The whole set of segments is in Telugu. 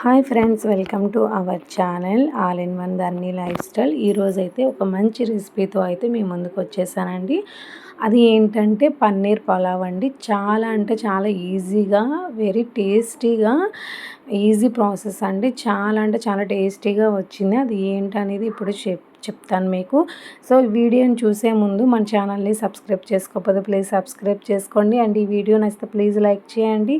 Hi friends welcome to our channel all in one Dharani lifestyle. ఈరోజైతే ఒక మంచి రెసిపీతో అయితే మీ ముందుకు వచ్చేసానండి. అది ఏంటంటే పన్నీర్ పలావ్ అండి. చాలా అంటే చాలా ఈజీగా వెరీ టేస్టీగా ఈజీ ప్రాసెస్ అండి. చాలా అంటే చాలా టేస్టీగా వచ్చింది. అది ఏంటనేది ఇప్పుడు చెప్ చెప్తాను మీకు. సో వీడియోని చూసే ముందు మన ఛానల్ని సబ్స్క్రైబ్ చేసుకోకపోతే ప్లీజ్ సబ్స్క్రైబ్ చేసుకోండి. అండ్ ఈ వీడియో నచ్చితే ప్లీజ్ లైక్ చేయండి.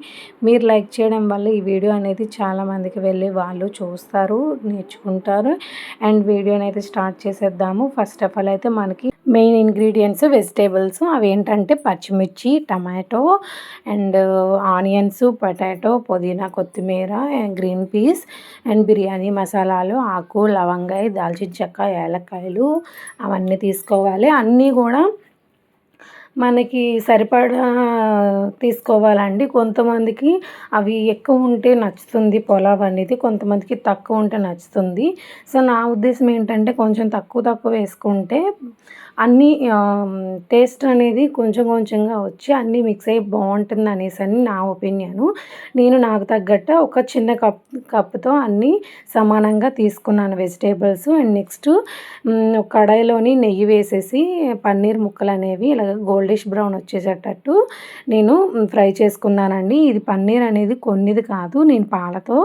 మీరు లైక్ చేయడం వల్ల ఈ వీడియో అనేది చాలామందికి వెళ్ళి వాళ్ళు చూస్తారు నేర్చుకుంటారు. అండ్ వీడియోని అయితే స్టార్ట్ చేసేద్దాము. ఫస్ట్ ఆఫ్ ఆల్ అయితే మనకి మెయిన్ ఇంగ్రీడియంట్స్ వెజిటేబుల్స్ అవి ఏంటంటే పచ్చిమిర్చి టమాటో అండ్ ఆనియన్స్ పొటాటో పుదీనా కొత్తిమీర గ్రీన్ పీస్ అండ్ బిర్యానీ మసాలాలు ఆకు లవంగాయ దాల్చిన చెక్క ఏలక్కాయలు అవన్నీ తీసుకోవాలి. అన్నీ కూడా మనకి సరిపడా తీసుకోవాలండి. కొంతమందికి అవి ఎక్కువ ఉంటే నచ్చుతుంది పులావ్ అనేది కొంతమందికి తక్కువ ఉంటే నచ్చుతుంది. సో నా ఉద్దేశం ఏంటంటే కొంచెం తక్కువ తక్కువ వేసుకుంటే అన్నీ టేస్ట్ అనేది కొంచెం కొంచెంగా వచ్చి అన్నీ మిక్స్ అయ్యి బాగుంటుంది అనేసి అని నా ఒపీనియను. నేను నాకు తగ్గట్టు ఒక చిన్న కప్ కప్తో అన్నీ సమానంగా తీసుకున్నాను వెజిటేబుల్స్. అండ్ నెక్స్ట్ కడాయిలోని నెయ్యి వేసేసి పన్నీర్ ముక్కలు అనేవి ఇలాగ గోల్డిష్ బ్రౌన్ వచ్చేసేటట్టు నేను ఫ్రై చేసుకున్నానండి. ఇది పన్నీర్ అనేది కొన్నిది కాదు. నేను పాలతో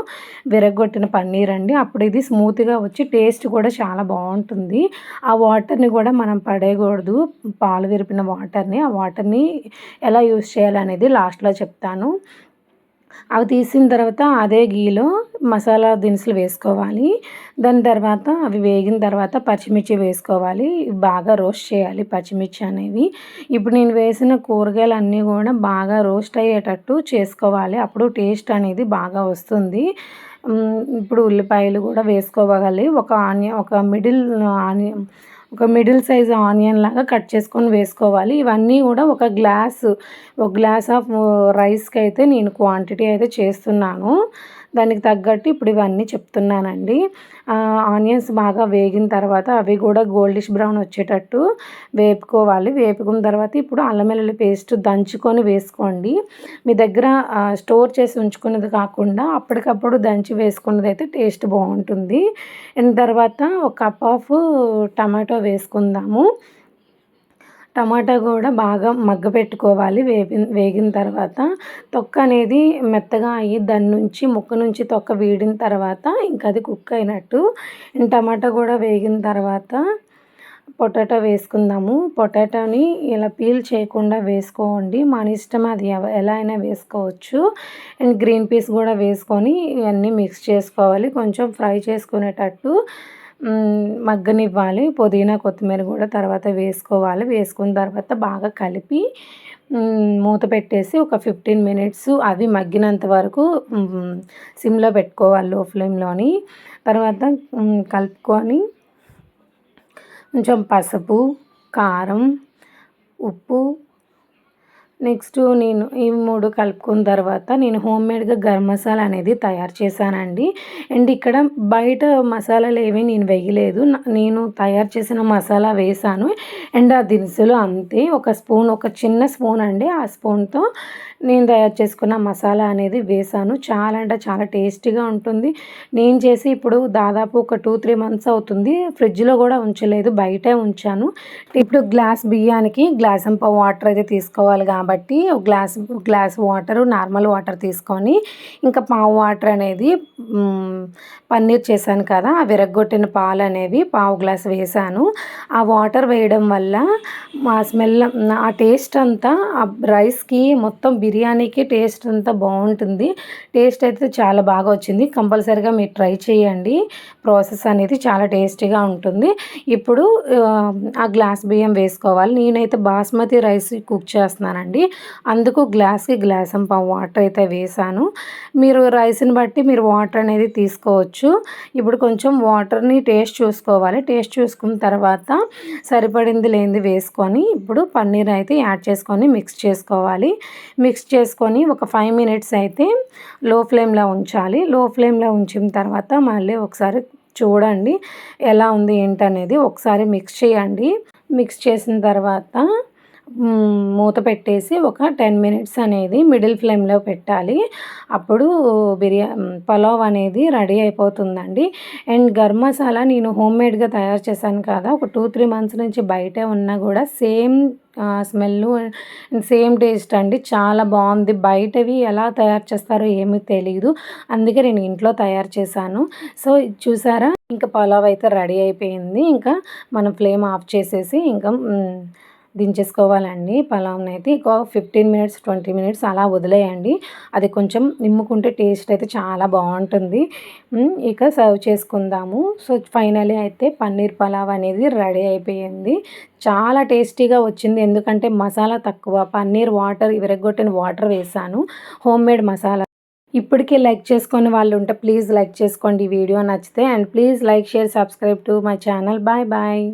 విరగొట్టిన పన్నీర్ అండి. అప్పుడు ఇది స్మూత్గా వచ్చి టేస్ట్ కూడా చాలా బాగుంటుంది. ఆ వాటర్ని కూడా మనం పడి పడేయకూడదు పాలు విరిపిన వాటర్ని ఆ వాటర్ని ఎలా యూస్ చేయాలనేది లాస్ట్లో చెప్తాను. అవి తీసిన తర్వాత అదే గీలో మసాలా దినుసులు వేసుకోవాలి. దాని తర్వాత అవి వేగిన తర్వాత పచ్చిమిర్చి వేసుకోవాలి. బాగా రోస్ట్ చేయాలి పచ్చిమిర్చి అనేవి. ఇప్పుడు నేను వేసిన కూరగాయలు అన్నీ కూడా బాగా రోస్ట్ అయ్యేటట్టు చేసుకోవాలి. అప్పుడు టేస్ట్ అనేది బాగా వస్తుంది. ఇప్పుడు ఉల్లిపాయలు కూడా వేసుకోవాలి. ఒక ఆనియన్ ఒక మిడిల్ ఆనియన్ ఒక మిడిల్ సైజ్ ఆనియన్ లాగా కట్ చేసుకొని వేసుకోవాలి. ఇవన్నీ కూడా ఒక గ్లాస్ ఒక గ్లాస్ ఆఫ్ రైస్కి అయితే నేను క్వాంటిటీ అయితే చేస్తున్నాను. దానికి తగ్గట్టు ఇప్పుడు ఇవన్నీ చెప్తున్నానండి. ఆనియన్స్ బాగా వేగిన తర్వాత అవి కూడా గోల్డిష్ బ్రౌన్ వచ్చేటట్టు వేపుకోవాలి. వేపుకున్న తర్వాత ఇప్పుడు అల్లం వెల్లుల్లి పేస్ట్ దంచుకొని వేసుకోండి. మీ దగ్గర స్టోర్ చేసి ఉంచుకున్నది కాకుండా అప్పటికప్పుడు దంచి వేసుకున్నది అయితే టేస్ట్ బాగుంటుంది. అండ్ తర్వాత ఒక కప్ ఆఫ్ టమాటో వేసుకుందాము. టమాటా కూడా బాగా మగ్గ పెట్టుకోవాలి. వేపిన వేగిన తర్వాత తొక్క అనేది మెత్తగా అయ్యి దాని నుంచి ముక్క నుంచి తొక్క వీడిన తర్వాత ఇంకా అది కుక్ అయినట్టు టమాటా కూడా వేగిన తర్వాత పొటాటో వేసుకుందాము. పొటాటోని ఇలా పీల్ చేయకుండా వేసుకోండి. మన ఇష్టం అది ఎలా అయినా వేసుకోవచ్చు. అండ్ గ్రీన్ పీస్ కూడా వేసుకొని ఇవన్నీ మిక్స్ చేసుకోవాలి. కొంచెం ఫ్రై చేసుకునేటట్టు మగ్గనివ్వాలి. పుదీనా కొత్తిమీర కూడా తర్వాత వేసుకోవాలి. వేసుకున్న తర్వాత బాగా కలిపి మూత పెట్టేసి ఒక ఫిఫ్టీన్ మినిట్స్ అవి మగ్గినంత వరకు సిమ్లో పెట్టుకోవాలి లో ఫ్లేమ్లోని. తర్వాత కలుపుకొని కొంచెం పసుపు కారం ఉప్పు నెక్స్ట్ నేను ఈ మూడు కలుపుకున్న తర్వాత నేను హోమ్ మేడ్గా గరం మసాలా అనేది తయారు చేశానండి. అండ్ ఇక్కడ బయట మసాలాలు ఏవి నేను వేయలేదు. నేను తయారు చేసిన మసాలా వేసాను అండ్ ఆ దినుసులు అంతే. ఒక స్పూన్ ఒక చిన్న స్పూన్ అండి. ఆ స్పూన్తో నేను తయారు చేసుకున్న మసాలా అనేది వేసాను చాలా అంటే చాలా టేస్టీగా ఉంటుంది. నేను చేసి ఇప్పుడు దాదాపు ఒక టూ త్రీ మంత్స్ అవుతుంది. ఫ్రిడ్జ్లో కూడా ఉంచలేదు. బయటే ఉంచాను. ఇప్పుడు గ్లాస్ బియ్యానికి గ్లాస్ వాటర్ అయితే తీసుకోవాలి కాబట్టి ఒక glass glass water normal water తీసుకొని ఇంకా పావు వాటర్ అనేది పన్నీర్ చేశాను కదా ఆ విరగొట్టిన పాలు అనేవి పావు గ్లాస్ వేసాను ఆ వాటర్ వేయడం వల్ల మా స్మెల్ ఆ టేస్ట్ అంతా ఆ రైస్కి మొత్తం బిర్యానీకి టేస్ట్ అంతా బాగుంటుంది. టేస్ట్ అయితే చాలా బాగా వచ్చింది. కంపల్సరీగా మీరు ట్రై చేయండి. ప్రాసెస్ అనేది చాలా టేస్టీగా ఉంటుంది. ఇప్పుడు ఆ గ్లాస్ బియ్యం వేసుకోవాలి. నేనైతే బాస్మతి రైస్ కుక్ చేస్తున్నానండి. అందుకు గ్లాస్కి గ్లాస్ అంప వాటర్ అయితే వేసాను. మీరు రైస్ని బట్టి మీరు వాటర్ అనేది తీసుకోవచ్చు. ఇప్పుడు కొంచెం వాటర్ని టేస్ట్ చూసుకోవాలి. టేస్ట్ చూసుకున్న తర్వాత సరిపడింది లేనిది వేసుకొని ఇప్పుడు పన్నీర్ అయితే యాడ్ చేసుకొని మిక్స్ చేసుకోవాలి. మిక్స్ చేసుకొని ఒక ఫైవ్ మినిట్స్ అయితే లో ఫ్లేమ్లో ఉంచాలి లో ఫ్లేమ్లో ఉంచిన తర్వాత మళ్ళీ ఒకసారి చూడండి ఎలా ఉంది ఏంటనేది. ఒకసారి మిక్స్ చేయండి. మిక్స్ చేసిన తర్వాత మూత పెట్టేసి ఒక టెన్ మినిట్స్ అనేది మిడిల్ ఫ్లేమ్లో పెట్టాలి. అప్పుడు బిర్యా పలావ్ అనేది రెడీ అయిపోతుందండి. అండ్ గరం మసాలా నేను హోమ్ మేడ్గా తయారు చేశాను కదా ఒక టూ త్రీ మంత్స్ నుంచి బయటే ఉన్నా కూడా సేమ్ స్మెల్ సేమ్ టేస్ట్ అండి. చాలా బాగుంది. బయటవి ఎలా తయారు చేస్తారో ఏమీ తెలియదు అందుకే నేను ఇంట్లో తయారు చేశాను. సో ఇది చూసారా? ఇంకా పలావ్ అయితే రెడీ అయిపోయింది. ఇంకా మనం ఫ్లేమ్ ఆఫ్ చేసేసి ఇంకా దించేసుకోవాలండి. పలావ్ని అయితే ఒక ఫిఫ్టీన్ మినిట్స్ ట్వంటీ మినిట్స్ అలా వదిలేయండి. అది కొంచెం నిమ్ముకుంటే టేస్ట్ అయితే చాలా బాగుంటుంది. ఇక సర్వ్ చేసుకుందాము. సో ఫైనలీ అయితే పన్నీర్ పలావ్ అనేది రెడీ అయిపోయింది. చాలా టేస్టీగా వచ్చింది. ఎందుకంటే మసాలా తక్కువ పన్నీర్ వాటర్ విరగొట్టిన వాటర్ వేసాను. Home made masala. ఇప్పటికే లైక్ చేసుకొని వాళ్ళు ఉంటే ప్లీజ్ లైక్ చేసుకోండి ఈ వీడియో నచ్చితే. And please like share subscribe to my channel. Bye bye.